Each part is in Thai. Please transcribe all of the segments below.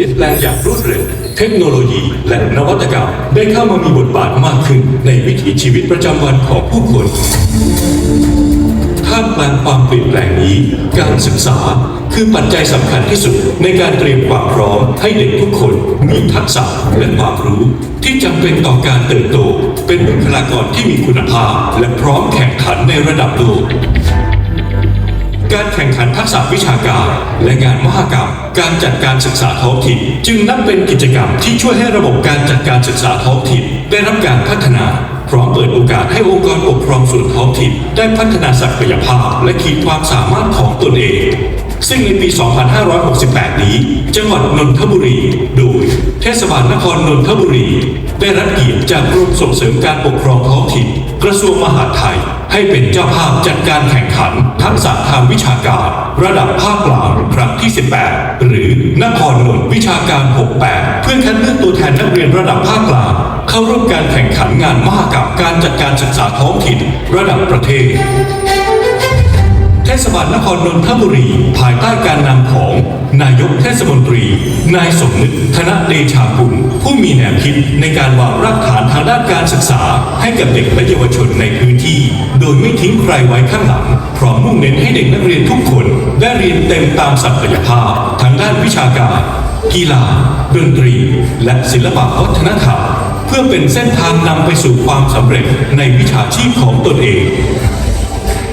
เปลี่ยนแปลงอย่างรวดเร็ว เทคโนโลยีและนวัตกรรมได้เข้ามามีบทบาทมากขึ้นในวิถีชีวิตประจำวันของผู้คน ท่ามกลางความเปลี่ยนแปลงนี้ การศึกษาคือปัจจัยสำคัญที่สุดในการเตรียมความพร้อมให้เด็กทุกคนมีทักษะและความรู้ที่จำเป็นต่อการเติบโต เป็นบุคลากรที่มีคุณภาพ และพร้อมแข่งขันในระดับโลก การแข่งขันทักษะวิชาการ และงานมหกรรม การจัดการศึกษาท้องถิ่น จึงนับเป็นกิจกรรมที่ช่วยให้ระบบการจัดการศึกษาท้องถิ่น ได้รับการพัฒนาพร้อมเปิดโอกาสให้องค์กรปกครองส่วนท้องถิ่นได้พัฒนาศักยภาพ และขีดความสามารถของตนเอง ซึ่งในปี 2568 นี้ จังหวัดนนทบุรี โดย เทศบาลนครนนทบุรี ได้รับเกียรติจากกรมส่งเสริมการปกครองท้องถิ่น กระทรวงมหาดไทย ให้เป็นเจ้าภาพจัดการแข่งขันทักษะทางวิชาการ ระดับภาคกลางครั้งที่ 18 หรือนครนนท์วิชาการ 68 เพื่อคัดเลือกตัวแทนนักเรียนระดับภาคกลางเข้าร่วมการแข่งขันงานมหกรรมการจัดการศึกษาท้องถิ่น ระดับประเทศเทศบาลนครนนทบุรี ภายใต้การนำของ นายกเทศมนตรี นายสมนึกธนเดชากุลผู้มีแนวคิดในการวางรากฐานทางด้านการศึกษา ให้กับเด็กและเยาวชนในพื้นที่ ยไม่ทิ้งใครไว้ข้างหลัง พร้อมมุ่งเน้นให้เด็กนักเรียนทุกคน ได้เรียนเต็มตามศักยภาพ ทางด้านวิชาการ กีฬาดนตรี และศิลปะวัฒนธรรม เพื่อเป็นเส้นทางนำไปสู่ความสำเร็จในวิชาชีพของตนเอง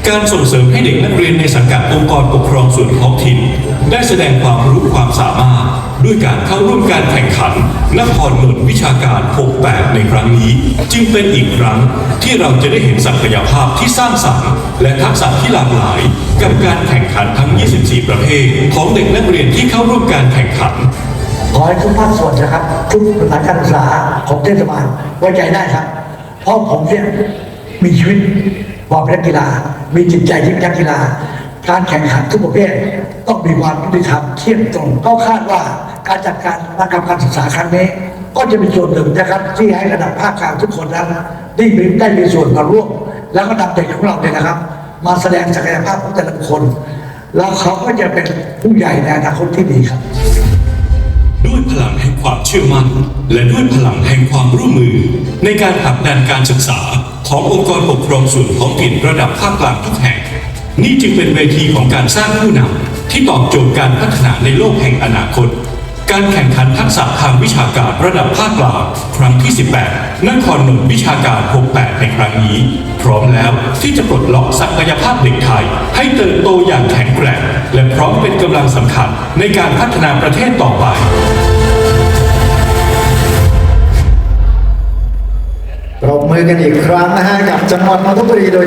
การส่งเสริมให้เด็กนักเรียนในสังกัดองค์กรปกครองส่วนท้องถิ่น ได้แสดงความรู้ความสามารถ ด้วยการเข้าร่วมการแข่งขันนครนนท์วิชาการ 68 ในครั้งนี้ จึงเป็นอีกครั้งที่เราจะได้เห็นศักยภาพที่สร้างสรรค์ และทักษะที่หลากหลาย กับการแข่งขันทั้ง 24 ประเภท ของเด็กนักเรียนที่เข้าร่วมการแข่งขันขอให้ทุกภาคส่วนนะครับ ทุกสถานการศึกษาของเทศบาลไว้ใจได้ครับ เพราะผมเนี่ยมีชีวิต ความเป็นนักกีฬา มีจิตใจที่เป็นนักกีฬา การแข่งขันทุกประเภทต้องมีความยุติธรรมเที่ยงตรงก็คาดว่าการจัดการนกรรมการศึกษาครั้งนี้ ก็จะเป็นส่วนหนึ่งนะครับ ที่ให้ระดับภาคกลางทุกคนนั้นได้มีได้มีส่วนมาร่วม แล้วก็นำเด็กของเราเนี่ยนะครับ มาแสดงศักยภาพของแต่ละคน แล้วเขาก็จะเป็นผู้ใหญ่ในอนาคตที่ดีครับด้วยพลังแห่งความเชื่อมั่น และด้วยพลังแห่งความร่วมมือ ในการผลักดันการศึกษา ขององค์กรปกครองส่วนท้องถิ่นระดับภาคกลางทุกแห่ง นี่จึงเป็นเวทีของการสร้างผู้นำที่ตอบโจทย์การพัฒนาในโลกแห่งอนาคต การแข่งขันทักษะทางวิชาการระดับภาคกลางครั้งที่ 18นครนนท์วิชาการ 68 ในครั้งนี้ พร้อมแล้วที่จะปลดล็อกศักยภาพเด็กไทย ให้เติบโตอย่างแข็งแกร่งและพร้อมเป็นกำลังสำคัญในการพัฒนาประเทศต่อไป มือกันอีกครั้งนะฮะกับจังหวัดนนทบุรีโดย